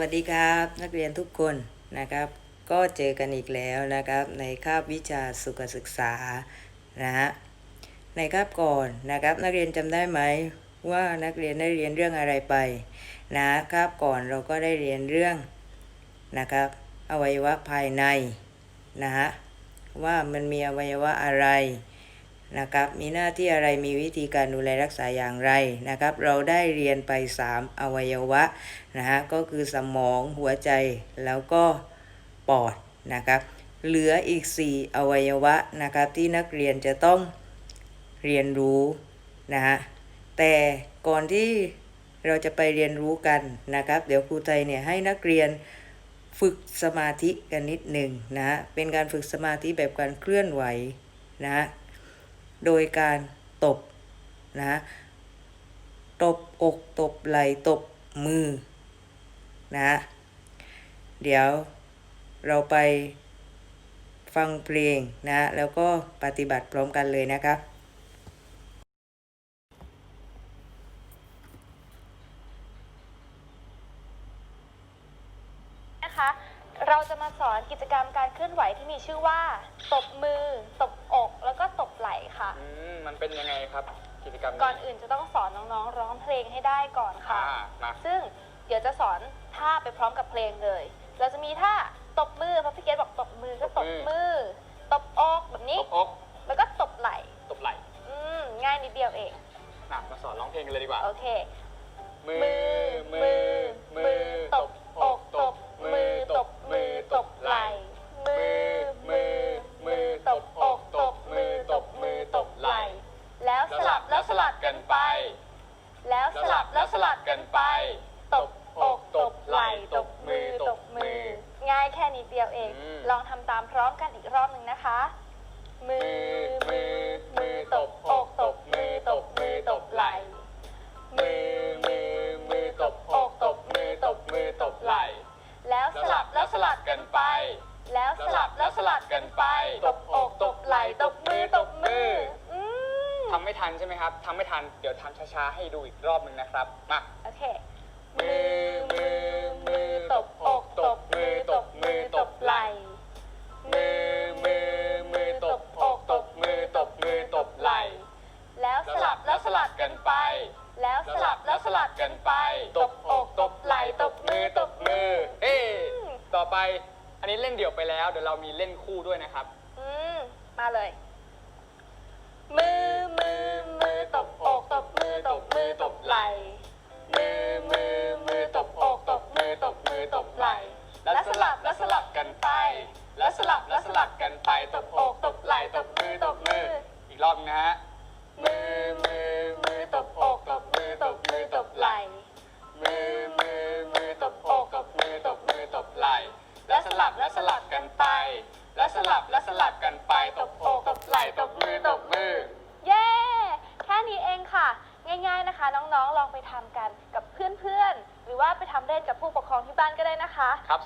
วัสดีครับนักเรียนทุกคนนะครับ ก็เจอกันอีกแล้วนะครับในคาบวิชาสุขศึกษานะฮะในคาบก่อนนะครับ นักเรียนจำได้ไหมว่านักเรียนได้เรียนเรื่องอะไรไปนะคาบก่อนเราก็ได้เรียนเรื่องนะครับ อวัยวะภายในนะฮะว่ามันมีอวัยวะอะไร นะครับ มีหน้าที่อะไรมีวิธีการดูแลรักษาอย่างไรนะครับ เราได้เรียนไป 3 อวัยวะนะฮะก็คือสมองหัวใจแล้วก็ปอดนะครับ เหลืออีก 4 อวัยวะนะครับที่นักเรียนจะต้องเรียนรู้นะฮะแต่ก่อนที่เราจะไปเรียนรู้กันนะครับ เดี๋ยวครูไทยเนี่ยให้นักเรียนฝึกสมาธิกันนิดหนึ่งนะฮะเป็นการฝึกสมาธิแบบการเคลื่อนไหวนะฮะ โดยการตบนะตบอกตบไหล่ตบมือนะเดี๋ยวเราไปฟังเพลงนะแล้วก็ปฏิบัติพร้อมกันเลยนะครับนะคะ เราจะมาสอนกิจกรรมการเคลื่อนไหวที่มีชื่อว่า ตบมือ ตบอก ค่ะ อืมมันเป็นยังไงครับ กิจกรรมก่อนอื่นจะต้องสอนน้องๆ ร้องเพลงให้ได้ก่อนค่ะ อ่ามาซึ่งเดี๋ยวจะสอนท่าไปพร้อมกับเพลงเลย เราจะมีท่าตบมือเพราะพี่เกดบอกตบมือก็ตบมือ ตบอกแบบตนี้ บอกแล้วก็ตบไหล่ ตบไหล่อืมง่ายนิดเดียวเองนะมาสอนร้องเพลงกันเลยดีกว่า โอเค มือมือมือ สลับแล้วสลับกันไป ตบอกตบไหล่ตบมือตบมือ ง่ายแค่นิดเดียวเอง อืม ลองทำตามพร้อมกันอีกรอบหนึ่งนะคะ มือมือมือตบอกตบมือตบมือตบไหล่มือมือมือตบอกตบมือตบมือตบไหล่แล้วสลับแล้วสลับกันไป แล้วสลับแล้วสลับกันไป ตบอกตบไหล่ตบมือตบมืออืม ทำไม่ทันใช่ไหมครับทำไม่ทัน เดี๋ยวทำช้าๆให้ดูอีกรอบหนึ่งนะครับ มา โอเค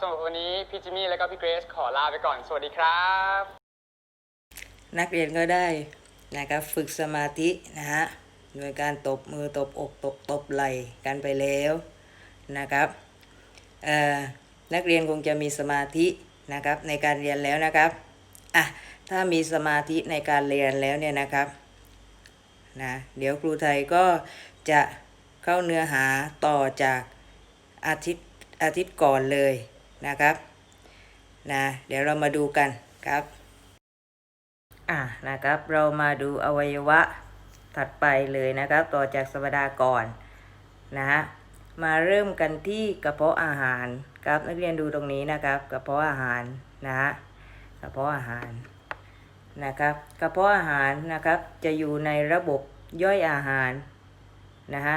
สำหรับวันนี้พี่จิมมี่และก็พี่เกรซขอลาไปก่อน สวัสดีครับ นักเรียนก็ได้นะครับฝึกสมาธินะฮะโดยการตบมือตบอกตบตบไหล่กันไปแล้วนะครับเอ่อนักเรียนคงจะมีสมาธินะครับในการเรียนแล้วนะครับอะถ้ามีสมาธิในการเรียนแล้วเนี่ยนะครับนะเดี๋ยวครูไทยก็จะเข้าเนื้อหาต่อจากอาทิตย์อาทิตย์ก่อนเลย นะครับนะเดี๋ยวเรามาดูกันครับอะนะครับเรามาดูอวัยวะถัดไปเลยนะครับ ต่อจากสัปดาห์ก่อนนะฮะมาเริ่มกันที่กระเพาะอาหารครับนักเรียนดูตรงนี้นะครับกระเพาะอาหารนะฮะกระเพาะอาหารนะครับกระเพาะอาหารนะครับจะอยู่ในระบบย่อยอาหารนะฮะ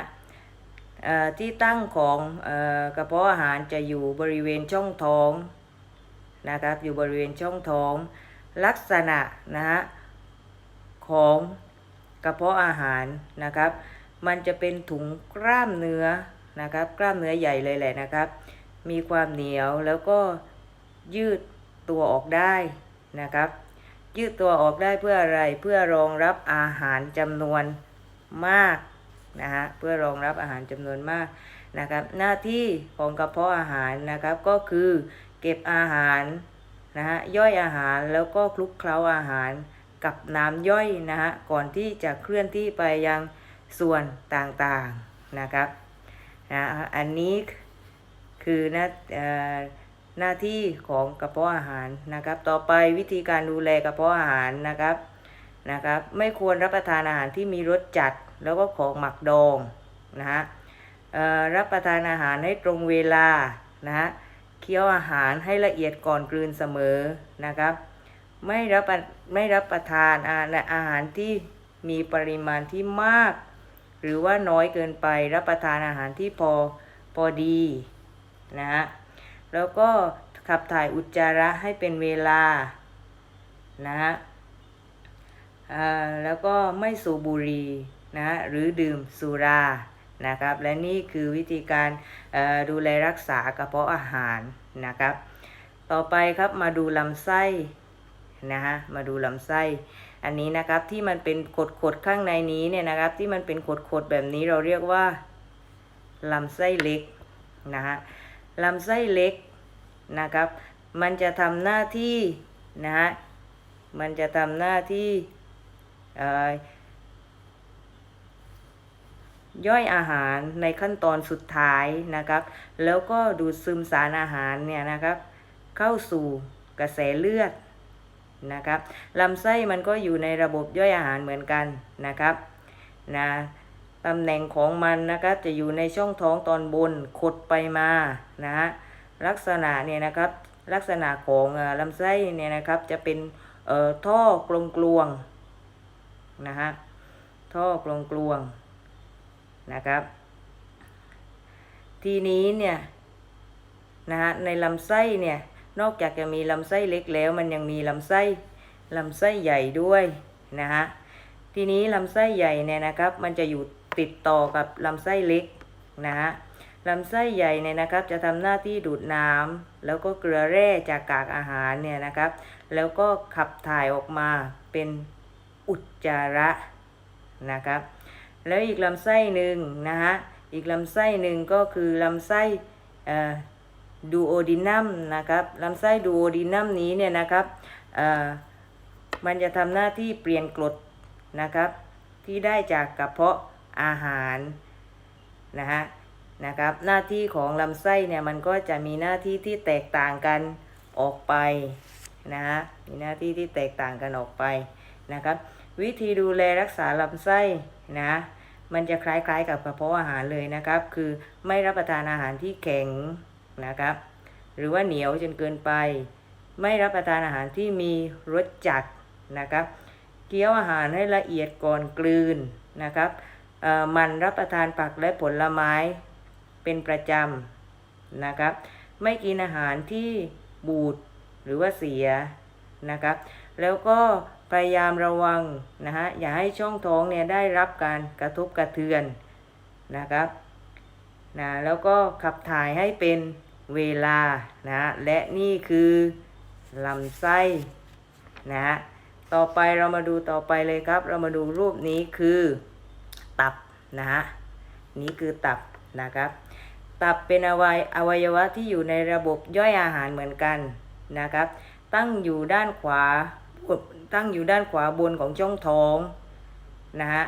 ที่ตั้งของอกระเพาะอาหารจะอยู่บริเวณช่องท้องนะครับอยู่บริเวณช่องท้องลักษณะนะฮะของกระเพาะอาหารนะครับ มันจะเป็นถุงกล้ามเนื้อนะครับ กล้ามเนื้อใหญ่เลยแหละนะครับ มีความเหนียวแล้วก็ยืดตัวออกได้นะครับ ยืดตัวออกได้เพื่ออะไรเพื่อรองรับอาหารจำนวนมาก นะฮะเพื่อรองรับอาหารจำนวนมากนะครับหน้าที่ของกระเพาะอาหารนะครับก็คือเก็บอาหารนะฮะย่อยอาหารแล้วก็คลุกเคล้าอาหารกับน้ำย่อยนะฮะก่อนที่จะเคลื่อนที่ไปยังส่วนต่างๆนะครับนะอันนี้คือหน้าอ่อหน้าที่ของกระเพาะอาหารนะครับ ต่อไปวิธีการดูแลกระเพาะอาหารนะครับนะครับ ไม่ควรรับประทานอาหารที่มีรสจัด แล้วก็ของหมักดองนะฮะรับประทานอาหารให้ตรงเวลานะฮะเคี้ยวอาหารให้ละเอียดก่อนกลืนเสมอนะครับไม่รับไม่รับประทานอาอาหารที่มีปริมาณที่มาก หรือว่าน้อยเกินไปรับประทานอาหารที่พอพอดีนะฮะแล้วก็ขับถ่ายอุจจาระให้เป็นเวลานะฮะแล้วก็ไม่สูบบุหรี่ นะฮะหรือดื่มสุรานะครับและนี่คือวิธีการดูแลรักษากระเพาะอาหารนะครับ ต่อไปครับมาดูลำไส้นะฮะมาดูลำไส้ อันนี้นะครับที่มันเป็นขดๆข้างในนี้เนี่ยนะครับที่มันเป็นขดๆแบบนี้เราเรียกว่าลำไส้เล็กนะฮะลำไส้เล็กนะครับ มันจะทำหน้าที่นะฮะมันจะทำหน้าที่เอ่อ ย่อยอาหารในขั้นตอนสุดท้ายนะครับ แล้วก็ดูดซึมสารอาหารเนี่ยนะครับ เข้าสู่กระแสเลือดนะครับลำไส้มันก็อยู่ในระบบย่อยอาหารเหมือนกันนะครับนะตำแหน่งของมันนะครับจะอยู่ในช่องท้องตอนบนขดไปมานะฮะลักษณะเนี่ยนะครับลักษณะของลำไส้เนี่ยนะครับจะเป็นเอ่อท่อกลวงกลวงๆนะฮะท่อกลงกลวงๆ นะครับ ทีนี้เนี่ยนะฮะในลำไส้เนี่ยนอกจากจะมีลำไส้เล็กแล้ว มันยังมีลำไส้ลำไส้ใหญ่ด้วยนะฮะทีนี้ลำไส้ใหญ่เนี่ยนะครับ มันจะอยู่ติดต่อกับลำไส้เล็กนะฮะลำไส้ใหญ่เนี่ยนะครับ จะทำหน้าที่ดูดน้ำแล้วก็เกลือแร่จากกากอาหารเนี่ยนะครับ แล้วก็ขับถ่ายออกมาเป็นอุจจาระนะครับ แล้วอีกลำไส้หนึ่งนะฮะอีกลำไส้หนึ่งก็คือลำไส้ดูโอดินัมนะครับลำไส้ดูโอดินัมนี้เนี่ยนะครับมันจะทำหน้าที่เปลี่ยนกรดนะครับ ที่ได้จากกระเพาะอาหารนะฮะนะครับหน้าที่ของลำไส้เนี่ยมันก็จะมีหน้าที่ที่แตกต่างกันออกไปนะฮะมีหน้าที่ที่แตกต่างกันออกไปนะครับ วิธีดูแลรักษาลำไส้ นะ มันจะคล้ายๆกับกระเพาะอาหารเลยนะครับ คือไม่รับประทานอาหารที่แข็งนะครับ หรือว่าเหนียวจนเกินไป ไม่รับประทานอาหารที่มีรสจัดนะครับ เคี้ยวอาหารให้ละเอียดก่อนกลืนนะครับมันรับประทานผักและผลไม้เป็นประจำนะครับ ไม่กินอาหารที่บูดหรือว่าเสียนะครับ แล้วก็ พยายามระวังนะฮะอย่าให้ช่องท้องเนี่ยได้รับการกระทบกระเทือนนะครับนะแล้วก็ขับถ่ายให้เป็นเวลานะฮะและนี่คือลำไส้นะฮะต่อไปเรามาดูต่อไปเลยครับ เรามาดูรูปนี้คือตับนะฮะนี่คือตับนะครับ ตับเป็นอวัยอวัยวะที่อยู่ในระบบย่อยอาหารเหมือนกันนะครับ ตั้งอยู่ด้านขวา ตั้งอยู่ด้านขวาบนของช่องท้องนะฮะ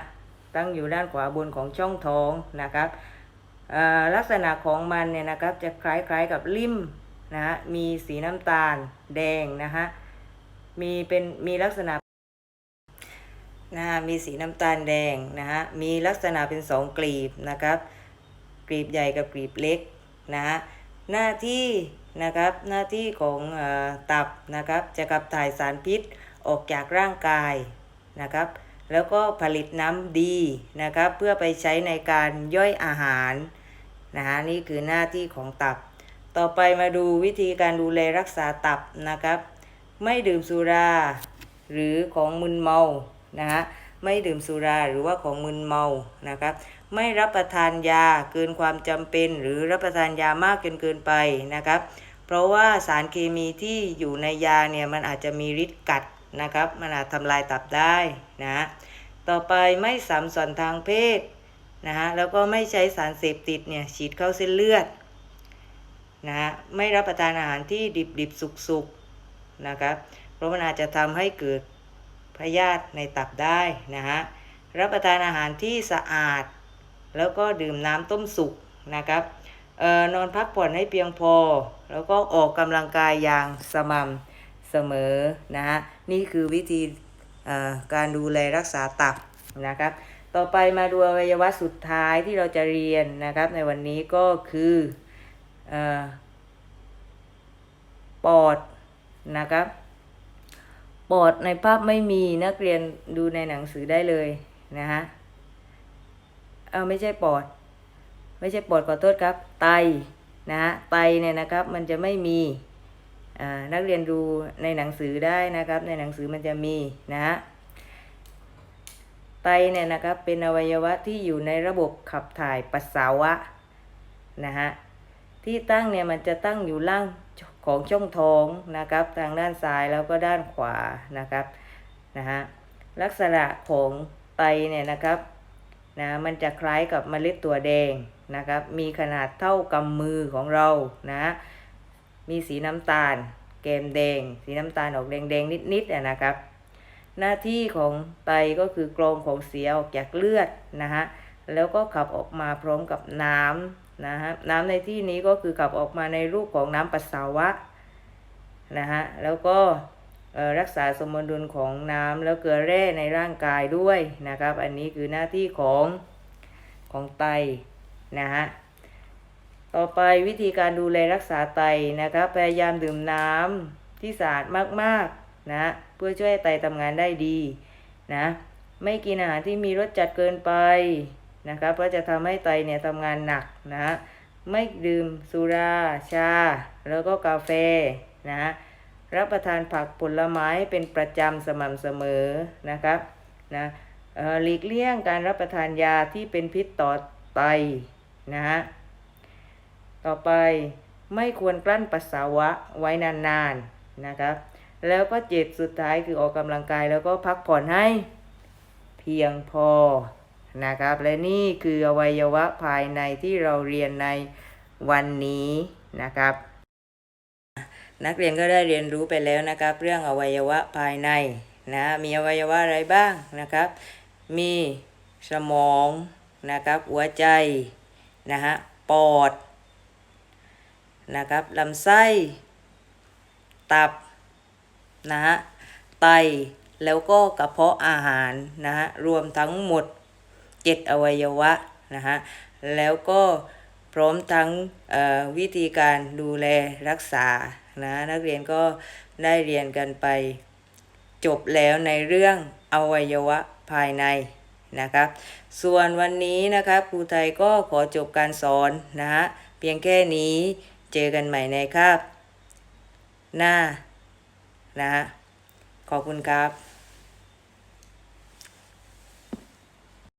ตั้งอยู่ด้านขวาบนของช่องท้องนะครับลักษณะของมันเนี่ยนะครับจะคล้ายๆกับลิ่มนะฮะมีสีน้ำตาลแดงนะฮะมีเป็นมีลักษณะนะฮะมีสีน้ำตาลแดงนะฮะมีลักษณะเป็นสองกลีบนะครับกลีบใหญ่กับกลีบเล็กนะฮะหน้าที่ นะครับ หน้าที่ของอตับนะครับ จะขับถ่ายสารพิษออกจากร่างกายนะครับ แล้วก็ผลิตน้ำดีนะครับ เพื่อไปใช้ในการย่อยอาหารนะฮะนี่คือหน้าที่ของตับ ต่อไปมาดูวิธีการดูแลรักษาตับนะครับ ไม่ดื่มสุรา หรือของมึนเมานะฮะ ไม่ดื่มสุราหรือว่าของมึนเมานะครับไม่รับประทานยาเกินความจำเป็น หรือรับประทานยามากจนเกินไปนะครับ เพราะว่าสารเคมีที่อยู่ในยาเนี่ยมันอาจจะมีฤทธิ์กัดนะครับ มันอาจทำลายตับได้นะต่อไปไม่สัมสันทางเพศนะฮะแล้วก็ไม่ใช้สารเสพติดเนี่ยฉีดเข้าเส้นเลือดนะฮะไม่รับประทานอาหารที่ดิบดิบสุกสุกๆนะครับ เพราะมันอาจจะทำให้เกิด พยาธิในตับได้นะฮะรับประทานอาหารที่สะอาด แล้วก็ดื่มน้ำต้มสุกนะครับออนอนพักผ่อนให้เพียงพอ แล้วก็ออกกำลังกายอย่างสม่ำเสมอนะฮะนี่คือวิธีการดูแลรักษาตับนะครับ ต่อไปมาดูอวัยวะสุดท้ายที่เราจะเรียนนะครับ ในวันนี้ก็คือออปอดนะครับ ปอดในภาพไม่มีนักเรียนดูในหนังสือได้เลยนะฮะเออไม่ใช่ปอด ไม่ใช่ปอดขอโทษครับ ไตนะฮะไตเนี่ยนะครับมันจะไม่มีนักเรียนดูในหนังสือได้นะครับ ในหนังสือมันจะมีนะฮะไตเนี่ยนะครับเป็นอวัยวะที่อยู่ในระบบขับถ่ายปัสสาวะนะฮะที่ตั้งเนี่ยมันจะตั้งอยู่ล่าง ของช่องท้องนะครับทางด้านซ้ายแล้วก็ด้านขวานะครับนะฮะลักษณะของไตเนี่ยนะครับนะมันจะคล้ายกับเมล็ดตัวแดงนะครับ มีขนาดเท่ากำมือของเรานะมีสีน้ำตาลแกมแดง สีน้ำตาลออกแดงๆนิดๆนะครับ หน้าที่ของไตก็คือกรองของเสียออกจากเลือดนะฮะแล้วก็ขับออกมาพร้อมกับน้ำ นะฮะน้ำในที่นี้ก็คือขับออกมาในรูปของน้ำปัสสาวะนะฮะแล้วก็รักษาสมดุลของน้ำแล้วเกลือแร่ในร่างกายด้วยนะครับ อันนี้คือหน้าที่ของของไตนะฮะต่อไปวิธีการดูแลรักษาไตนะครับพยายามดื่มน้ำที่สะอาดมากๆนะเพื่อช่วยไตทำงานได้ดีนะไม่กินอาหารที่มีรสจัดเกินไป นะครับเพราะจะทำให้ไตเนี่ยทำงานหนักนะไม่ดื่มสุราชา แล้วก็กาแฟนะรับประทานผักผลไม้เป็นประจำสม่ำเสมอนะครับนะหลีกเลี่ยงการรับประทานยาที่เป็นพิษต่อไตนะฮะต่อไปไม่ควรกลั้นปัสสาวะไว้นานๆนะครับ แล้วก็เจ็บสุดท้ายคือออกกำลังกายแล้วก็พักผ่อนให้เพียงพอ นะครับ และนี่คืออวัยวะภายในที่เราเรียนในวันนี้นะครับ นักเรียนก็ได้เรียนรู้ไปแล้วนะครับ เรื่องอวัยวะภายในนะมีอวัยวะอะไรบ้างนะครับ มีสมองนะครับ หัวใจนะฮะปอดนะครับลำไส้ ตับนะฮะไตแล้วก็กระเพาะอาหารนะฮะรวมทั้งหมด เจ็ดอวัยวะนะฮะแล้วก็พร้อมทั้งวิธีการดูแลรักษานะนักเรียนก็ได้เรียนกันไป จบแล้วในเรื่องอวัยวะภายในนะครับ ส่วนวันนี้นะครับครูไทยก็ขอจบการสอนนะฮะเพียงแค่นี้เจอกันใหม่ในคาบหน้านะฮะขอบคุณครับ